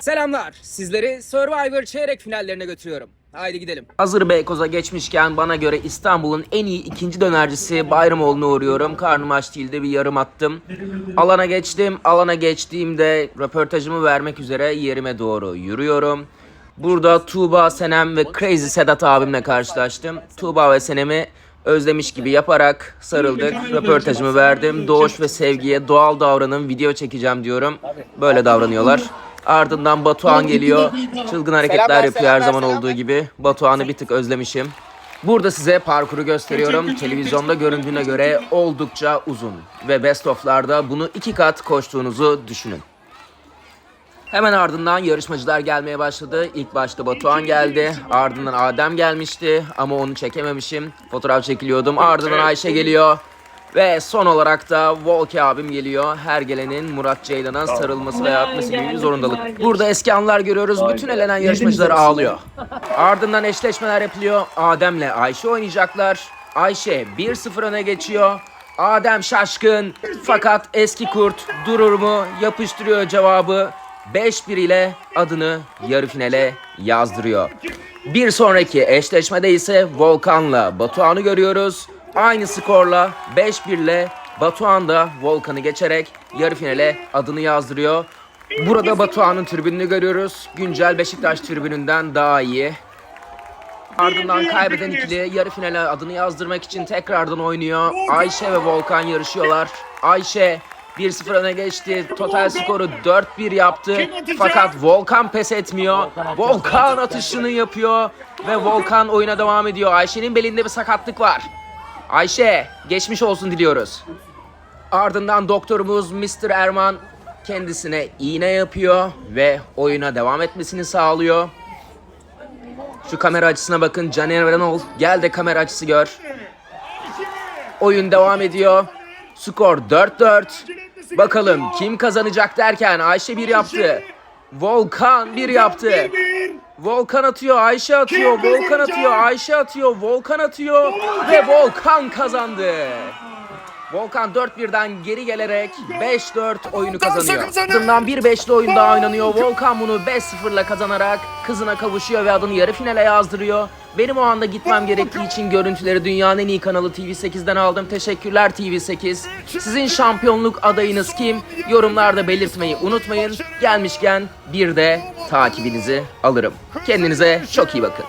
Selamlar. Sizleri Survivor çeyrek finallerine götürüyorum. Haydi gidelim. Hazır Beykoz'a geçmişken bana göre İstanbul'un en iyi ikinci dönercisi Bayramoğlu'na uğruyorum. Karnım aç değildi bir yarım attım. Alana geçtim. Alana geçtiğimde röportajımı vermek üzere yerime doğru yürüyorum. Burada Tuğba, Senem ve Crazy Sedat abimle karşılaştım. Tuğba ve Senem'i özlemiş gibi yaparak sarıldık. Röportajımı verdim. Doğuş ve sevgiye doğal davranın video çekeceğim diyorum. Böyle davranıyorlar. Ardından Batuhan geliyor. Çılgın hareketler yapıyor her zaman olduğu gibi. Batuhan'ı bir tık özlemişim. Burada size parkuru gösteriyorum. Televizyonda göründüğüne göre oldukça uzun. Ve best of'larda bunu iki kat koştuğunuzu düşünün. Hemen ardından yarışmacılar gelmeye başladı. İlk başta Batuhan geldi. Ardından Adem gelmişti ama onu çekememişim. Fotoğraf çekiliyordum. Ardından Ayşe geliyor. Ve son olarak da Volki abim geliyor. Her gelenin Murat Ceylan'a sarılması veya atması gibi bir zorundalık. Burada eski anlar görüyoruz. Bütün elenen yarışmacılar ağlıyor. Ardından eşleşmeler yapılıyor. Adem'le Ayşe oynayacaklar. Ayşe 1-0 öne geçiyor. Adem şaşkın fakat eski kurt durur mu yapıştırıyor cevabı. 5-1 ile adını yarı finale yazdırıyor. Bir sonraki eşleşmede ise Volkan'la Batuhan'ı görüyoruz. Aynı skorla 5-1 ile Batuhan da Volkan'ı geçerek yarı finale adını yazdırıyor. Burada Batuhan'ın tribününü görüyoruz. Güncel Beşiktaş tribününden daha iyi. Ardından kaybeden ikili yarı finale adını yazdırmak için tekrardan oynuyor. Ayşe ve Volkan yarışıyorlar. Ayşe 1-0 öne geçti. Total skoru 4-1 yaptı. Fakat Volkan pes etmiyor. Volkan atışını yapıyor ve Volkan oyuna devam ediyor. Ayşe'nin belinde bir sakatlık var. Ayşe geçmiş olsun diliyoruz. Ardından doktorumuz Mr. Erman kendisine iğne yapıyor ve oyuna devam etmesini sağlıyor. Şu kamera açısına bakın. Caner Renol. Gel de kamera açısı gör. Oyun devam ediyor. Skor 4-4. Bakalım kim kazanacak derken Ayşe bir yaptı. Volkan bir yaptı. Volkan atıyor, Ayşe atıyor, Volkan atıyor, Ayşe atıyor, Volkan atıyor ve Volkan kazandı. Volkan 4-1'den geri gelerek 5-4 oyunu kazanıyor. Ardından bir beşli oyun daha oynanıyor. Volkan bunu 5-0'la kazanarak kızına kavuşuyor ve adını yarı finale yazdırıyor. Benim o anda gitmem gerektiği için görüntüleri dünyanın en iyi kanalı TV8'den aldım. Teşekkürler TV8. Sizin şampiyonluk adayınız kim? Yorumlarda belirtmeyi unutmayın. Gelmişken bir de takibinizi alırım. Kendinize çok iyi bakın.